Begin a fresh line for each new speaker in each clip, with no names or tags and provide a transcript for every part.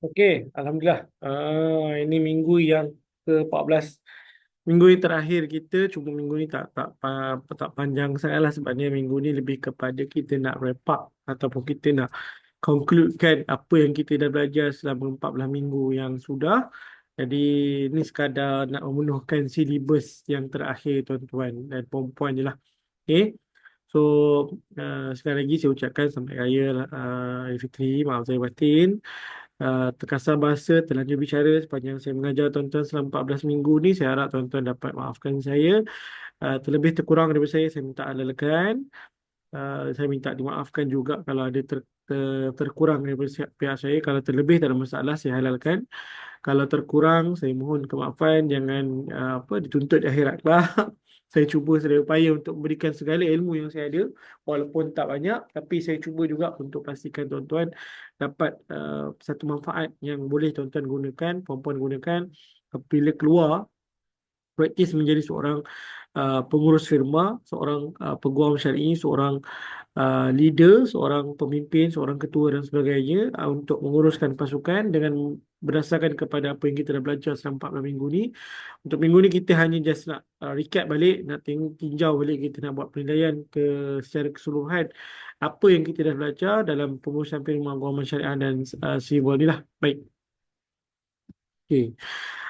Okey, Alhamdulillah. Uh, ini minggu yang ke-14. Minggu yang terakhir kita, cuma minggu ni tak tak tak, tak panjang sangat lah sebabnya minggu ni lebih kepada kita nak wrap up ataupun kita nak concludekan apa yang kita dah belajar selama 14 minggu yang sudah. Jadi ini sekadar nak memenuhkan silibus yang terakhir tuan-tuan dan puan-puan je lah. Okay. So uh, sekali lagi saya ucapkan sampai raya uh, Fitri, maaf saya batin uh, terkasar bahasa, terlanjur bicara sepanjang saya mengajar tuan-tuan selama 14 minggu ni. Saya harap tuan-tuan dapat maafkan saya. Uh, terlebih terkurang daripada saya, saya minta alalakan. Uh, saya minta dimaafkan juga kalau ada ter, ter, terkurang daripada pihak saya. Kalau terlebih ada masalah, saya halalkan. Kalau terkurang, saya mohon kemaafan. Jangan uh, apa dituntut di akhirat. Saya cuba sedaya upaya untuk memberikan segala ilmu yang saya ada walaupun tak banyak tapi saya cuba juga untuk pastikan tuan-tuan dapat uh, satu manfaat yang boleh tuan-tuan gunakan puan-puan gunakan bila keluar praktis menjadi seorang uh, pengurus firma seorang uh, peguam syar'i seorang uh, leader seorang pemimpin seorang ketua dan sebagainya uh, untuk menguruskan pasukan dengan berdasarkan kepada apa yang kita dah belajar selama 14 minggu ni. Untuk minggu ni kita hanya just nak uh, recap balik, nak tengok tinjau balik kita nak buat penilaian ke secara keseluruhan apa yang kita dah belajar dalam pengurusan firman guaman syariah dan uh, civil ni lah. Baik. Okay.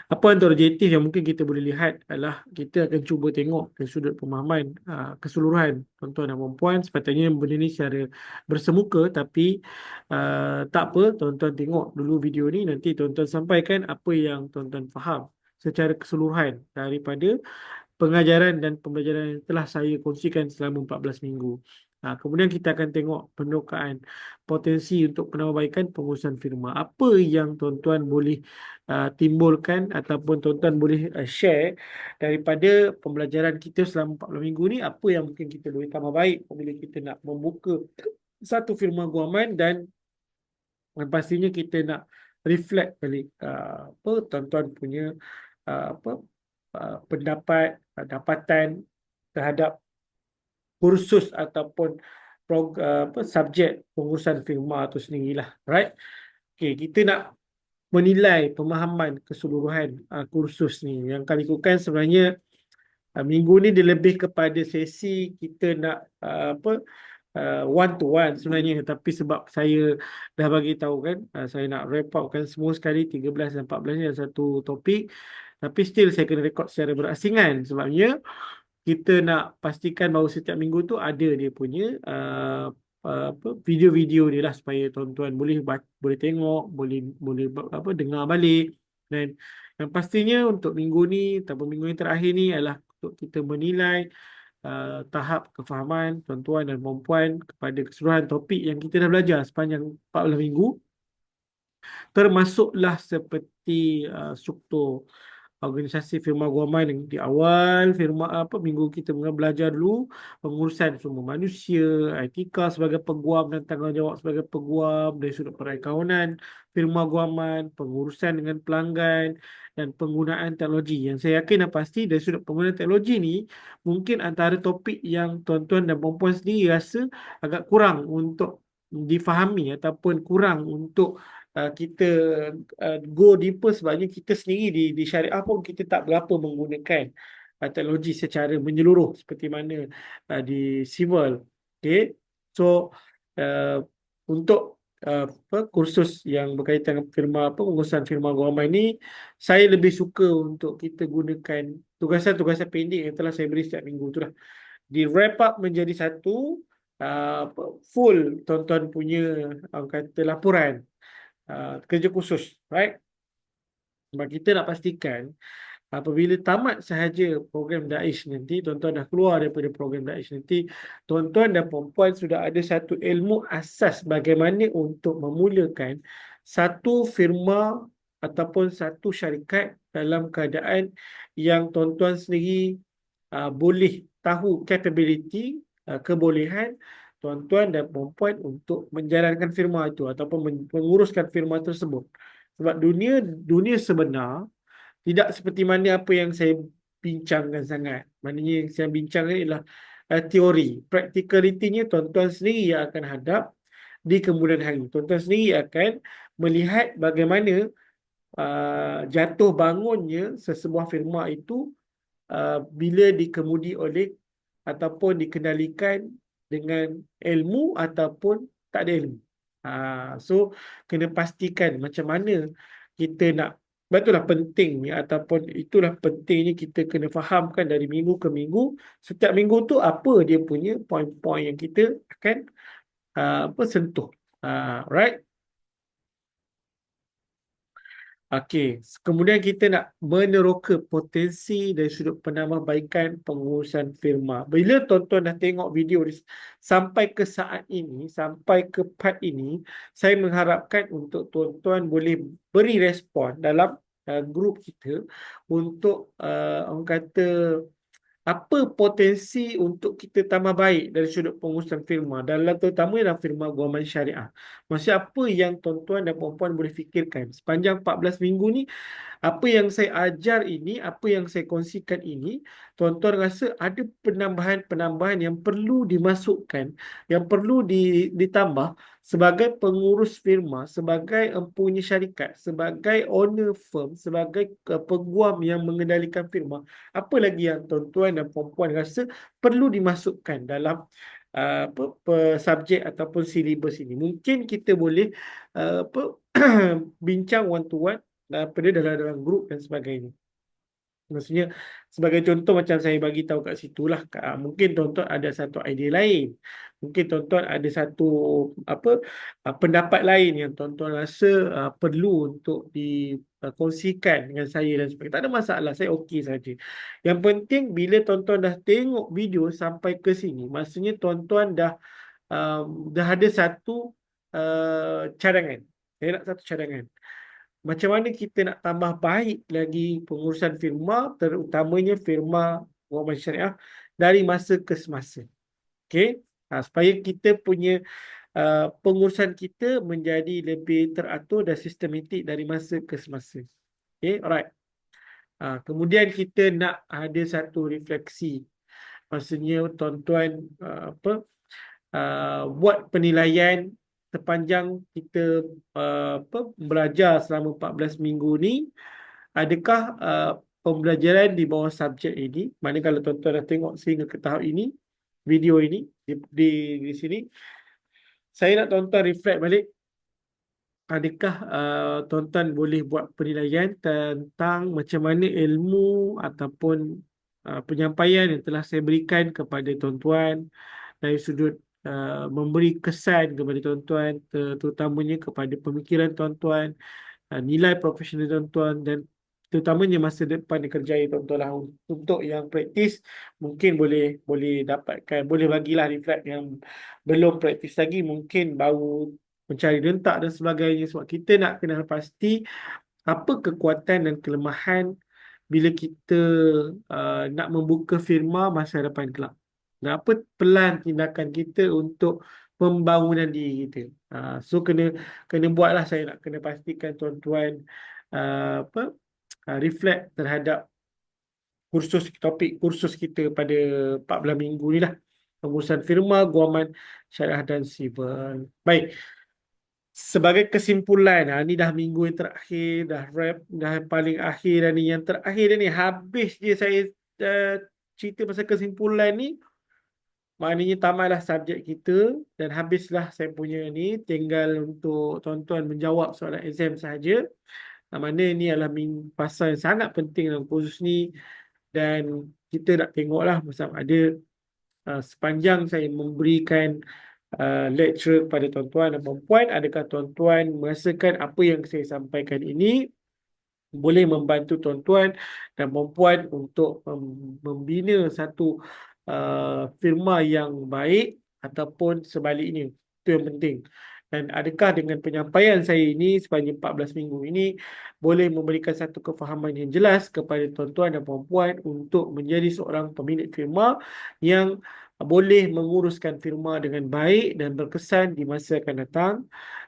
Apa antara objektif yang mungkin kita boleh lihat adalah kita akan cuba tengok dari sudut pemahaman uh, keseluruhan tuan-tuan dan puan-puan sepatutnya benda ni secara bersemuka tapi uh, tak apa tuan-tuan tengok dulu video ni nanti tuan-tuan sampaikan apa yang tuan-tuan faham secara keseluruhan daripada pengajaran dan pembelajaran yang telah saya kongsikan selama 14 minggu. Ha, kemudian kita akan tengok penukaan potensi untuk penambahbaikan pengurusan firma. Apa yang tuan-tuan boleh uh, timbulkan ataupun tuan-tuan boleh uh, share daripada pembelajaran kita selama 40 minggu ni, apa yang mungkin kita boleh tambah baik apabila kita nak membuka satu firma guaman dan pastinya kita nak reflect balik uh, apa tuan-tuan punya uh, apa uh, pendapat, uh, dapatan terhadap kursus ataupun prog, uh, apa subjek pengurusan firma itu sendirilah right okey kita nak menilai pemahaman keseluruhan uh, kursus ni. Yang kami lakukan sebenarnya uh, minggu ni dia lebih kepada sesi kita nak uh, apa uh, one to one sebenarnya. Tapi sebab saya dah bagi tahu kan uh, saya nak wrap up kan semua sekali 13 dan 14 ni satu topik. Tapi still saya kena rekod secara berasingan sebabnya kita nak pastikan bahawa setiap minggu tu ada dia punya uh, uh, video-video dia lah supaya tuan-tuan boleh boleh tengok, boleh boleh apa dengar balik. Dan yang pastinya untuk minggu ni ataupun minggu yang terakhir ni adalah untuk kita menilai uh, tahap kefahaman tuan-tuan dan puan-puan kepada keseluruhan topik yang kita dah belajar sepanjang 14 minggu. Termasuklah seperti uh, struktur organisasi firma guaman yang di awal firma apa minggu kita belajar dulu pengurusan semua manusia etika sebagai peguam dan tanggungjawab sebagai peguam dari sudut perakawanan firma guaman pengurusan dengan pelanggan dan penggunaan teknologi. Yang saya yakin dan pasti dari sudut penggunaan teknologi ni mungkin antara topik yang tuan-tuan dan puan-puan sendiri rasa agak kurang untuk difahami ataupun kurang untuk uh, kita uh, go deeper sebabnya kita sendiri di, di syariah pun kita tak berapa menggunakan uh, teknologi secara menyeluruh seperti mana uh, di civil. Okay. So uh, untuk uh, kursus yang berkaitan dengan firma apa pengurusan firma guaman ini saya lebih suka untuk kita gunakan tugasan-tugasan pendek yang telah saya beri setiap minggu tu lah di wrap up menjadi satu uh, full tonton punya uh, kata laporan uh, kerja khusus, right? Sebab kita nak pastikan apabila tamat sahaja program Daesh nanti, tuan-tuan dah keluar daripada program Daesh nanti, tuan-tuan dan perempuan sudah ada satu ilmu asas bagaimana untuk memulakan satu firma ataupun satu syarikat dalam keadaan yang tuan-tuan sendiri uh, boleh tahu capability, uh, kebolehan tuan-tuan dan perempuan untuk menjalankan firma itu ataupun menguruskan firma tersebut. Sebab dunia dunia sebenar tidak seperti mana apa yang saya bincangkan sangat. Maknanya yang saya bincangkan ialah uh, teori. Practicality-nya tuan-tuan sendiri yang akan hadap di kemudian hari. Tuan-tuan sendiri akan melihat bagaimana uh, jatuh bangunnya sesebuah firma itu uh, bila dikemudi oleh ataupun dikendalikan dengan ilmu ataupun tak ada ilmu. Uh, so kena pastikan macam mana kita nak Betullah pentingnya ataupun itulah pentingnya kita kena fahamkan dari minggu ke minggu. Setiap minggu tu apa dia punya poin-poin yang kita akan uh, apa sentuh. Uh, right? Okey, kemudian kita nak meneroka potensi dari sudut penambahbaikan pengurusan firma. Bila tuan-tuan dah tengok video ni sampai ke saat ini, sampai ke part ini, saya mengharapkan untuk tuan-tuan boleh beri respon dalam uh, grup kita untuk uh, orang kata apa potensi untuk kita tambah baik dari sudut pengurusan firma dalam terutama dalam firma guaman syariah. Maksud apa yang tuan-tuan dan puan-puan boleh fikirkan sepanjang 14 minggu ni apa yang saya ajar ini, apa yang saya kongsikan ini, tuan-tuan rasa ada penambahan-penambahan yang perlu dimasukkan, yang perlu ditambah sebagai pengurus firma, sebagai empunya syarikat, sebagai owner firm, sebagai peguam yang mengendalikan firma. Apa lagi yang tuan-tuan dan puan-puan rasa perlu dimasukkan dalam uh, apa, apa subjek ataupun silibus ini. Mungkin kita boleh uh, apa, bincang one to one daripada dalam dalam grup dan sebagainya. Maksudnya sebagai contoh macam saya bagi tahu kat situ lah ah, mungkin tuan-tuan ada satu idea lain. Mungkin tuan-tuan ada satu apa ah, pendapat lain yang tuan-tuan rasa uh, perlu untuk dikongsikan dengan saya dan sebagainya. Tak ada masalah, saya okey saja. Yang penting bila tuan-tuan dah tengok video sampai ke sini, maksudnya tuan-tuan dah um, dah ada satu uh, cadangan. Saya nak satu cadangan macam mana kita nak tambah baik lagi pengurusan firma terutamanya firma wang syariah dari masa ke semasa. Okey, ha, supaya kita punya uh, pengurusan kita menjadi lebih teratur dan sistematik dari masa ke semasa. Okey, alright. Ha, kemudian kita nak ada satu refleksi. Maksudnya tuan-tuan uh, apa uh, buat penilaian sepanjang kita uh, apa, belajar selama 14 minggu ni adakah uh, pembelajaran di bawah subjek ini mana kalau tuan-tuan dah tengok sehingga ke tahap ini video ini di, di, di sini saya nak tuan-tuan reflect balik adakah uh, tuan-tuan boleh buat penilaian tentang macam mana ilmu ataupun uh, penyampaian yang telah saya berikan kepada tuan-tuan dari sudut uh, memberi kesan kepada tuan-tuan terutamanya kepada pemikiran tuan-tuan uh, nilai profesional tuan-tuan dan terutamanya masa depan dikerjai tuan-tuan lah. Untuk yang praktis mungkin boleh boleh dapatkan boleh bagilah reflect yang belum praktis lagi. Mungkin baru mencari rentak dan sebagainya. Sebab kita nak kenal pasti apa kekuatan dan kelemahan bila kita uh, nak membuka firma masa depan kelab dan apa pelan tindakan kita untuk pembangunan diri kita. Uh, so kena kena buatlah saya nak kena pastikan tuan-tuan uh, apa uh, reflect terhadap kursus topik kursus kita pada 14 minggu ni lah. Pengurusan firma, guaman, syariah dan sivil. Baik. Sebagai kesimpulan, ha, ni dah minggu yang terakhir, dah rap, dah paling akhir dan ni yang terakhir ni habis je saya uh, cerita pasal kesimpulan ni Maknanya tamatlah subjek kita dan habislah saya punya ni. Tinggal untuk tuan-tuan menjawab soalan exam sahaja. Mana ini adalah pasal yang sangat penting dalam kursus ni. Dan kita nak tengoklah macam ada uh, sepanjang saya memberikan uh, lecture kepada tuan-tuan dan puan adakah tuan-tuan merasakan apa yang saya sampaikan ini? Boleh membantu tuan-tuan dan puan untuk membina satu uh, firma yang baik ataupun sebaliknya. Itu yang penting. Dan adakah dengan penyampaian saya ini sepanjang 14 minggu ini boleh memberikan satu kefahaman yang jelas kepada tuan-tuan dan puan-puan untuk menjadi seorang pemilik firma yang boleh menguruskan firma dengan baik dan berkesan di masa akan datang.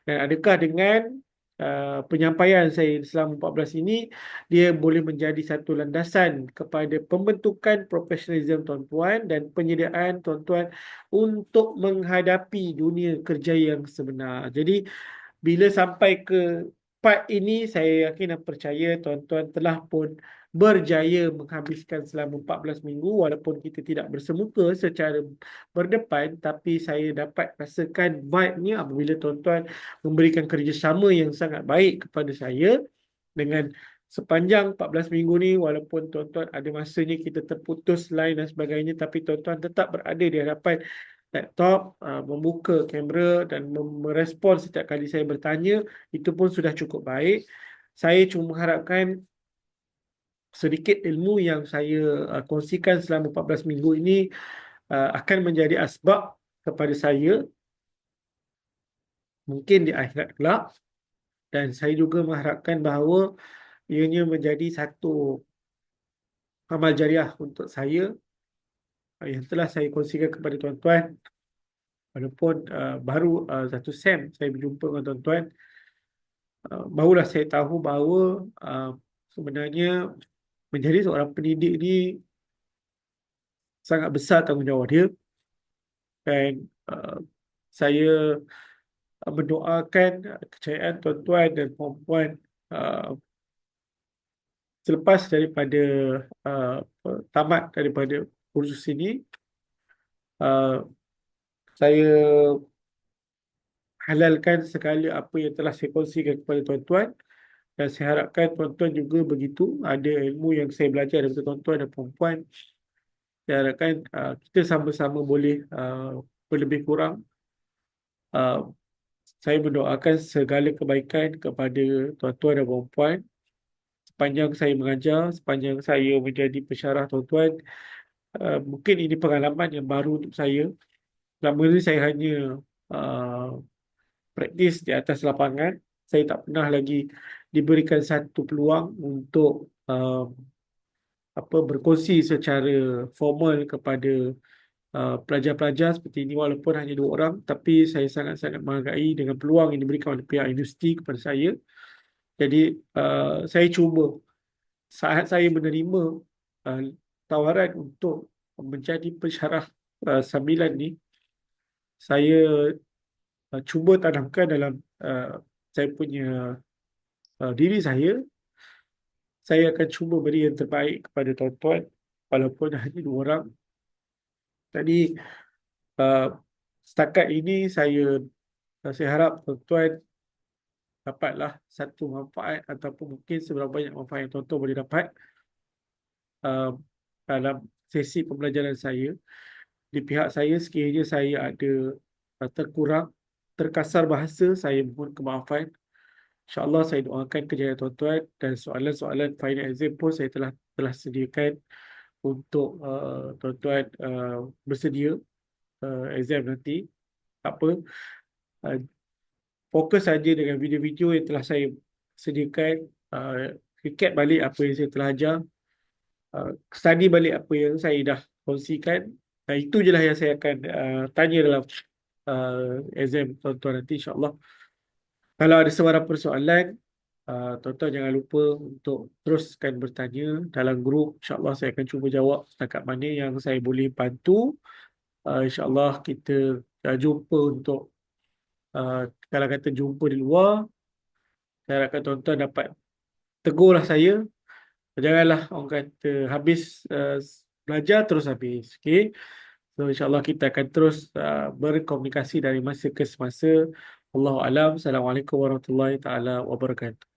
Dan adakah dengan uh, penyampaian saya selama 14 ini dia boleh menjadi satu landasan kepada pembentukan profesionalism tuan-tuan dan penyediaan tuan-tuan untuk menghadapi dunia kerja yang sebenar. Jadi bila sampai ke part ini saya yakin dan percaya tuan-tuan telah pun berjaya menghabiskan selama 14 minggu walaupun kita tidak bersemuka secara berdepan tapi saya dapat rasakan vibe-nya apabila tuan-tuan memberikan kerjasama yang sangat baik kepada saya dengan sepanjang 14 minggu ni walaupun tuan-tuan ada masanya kita terputus line dan sebagainya tapi tuan-tuan tetap berada di hadapan laptop, uh, membuka kamera dan merespon setiap kali saya bertanya itu pun sudah cukup baik. Saya cuma mengharapkan sedikit ilmu yang saya uh, kongsikan selama 14 minggu ini uh, akan menjadi asbab kepada saya mungkin di akhirat kelak. Dan saya juga mengharapkan bahawa ianya menjadi satu amal jariah untuk saya uh, yang telah saya kongsikan kepada tuan-tuan. Walaupun uh, baru uh, satu sem saya berjumpa dengan tuan-tuan uh, barulah saya tahu bahawa uh, sebenarnya menjadi seorang pendidik ni sangat besar tanggungjawab dia. Dan uh, saya mendoakan kecayaan tuan-tuan dan puan-puan uh, selepas daripada uh, tamat daripada kursus ini uh, saya halalkan sekali apa yang telah saya kongsikan kepada tuan-tuan dan saya harapkan tuan-tuan juga begitu. Ada ilmu yang saya belajar daripada tuan-tuan dan perempuan saya harapkan uh, kita sama-sama boleh uh, berlebih kurang. Uh, saya mendoakan segala kebaikan kepada tuan-tuan dan perempuan sepanjang saya mengajar sepanjang saya menjadi pensyarah tuan-tuan uh, mungkin ini pengalaman yang baru untuk saya. Selama ini saya hanya uh, praktis di atas lapangan. Saya tak pernah lagi diberikan satu peluang untuk uh, apa berkongsi secara formal kepada uh, pelajar-pelajar seperti ini. Walaupun hanya dua orang tapi saya sangat-sangat menghargai dengan peluang yang diberikan oleh pihak industri kepada saya. Jadi uh, saya cuba saat saya menerima uh, tawaran untuk menjadi pensyarah uh, sambilan ni saya uh, cuba tanamkan dalam uh, saya punya uh, diri saya, saya akan cuba beri yang terbaik kepada tuan-tuan walaupun hanya dua orang. Jadi uh, setakat ini saya uh, saya harap tuan-tuan dapatlah satu manfaat ataupun mungkin seberapa banyak manfaat yang tuan-tuan boleh dapat uh, dalam sesi pembelajaran saya. Di pihak saya sekiranya saya ada uh, terkurang, terkasar bahasa, saya mohon kemaafan. InsyaAllah saya doakan kejayaan tuan-tuan dan soalan-soalan final exam pun saya telah telah sediakan untuk uh, tuan-tuan uh, bersedia uh, exam nanti. Tak apa. Uh, fokus saja dengan video-video yang telah saya sediakan. Uh, recap balik apa yang saya telah ajar. Uh, study balik apa yang saya dah kongsikan. Uh, itu je lah yang saya akan uh, tanya dalam uh, exam tuan-tuan nanti insyaAllah. Kalau ada sebarang persoalan, uh, tuan-tuan jangan lupa untuk teruskan bertanya dalam grup. InsyaAllah saya akan cuba jawab setakat mana yang saya boleh bantu. Uh, InsyaAllah kita uh, jumpa untuk uh, kalau kata jumpa di luar. Saya harapkan tuan-tuan dapat tegurlah saya. Janganlah orang kata habis uh, belajar terus habis. Okay? So insyaAllah kita akan terus uh, berkomunikasi dari masa ke semasa. Allahu alam. Assalamualaikum warahmatullahi taala wabarakatuh.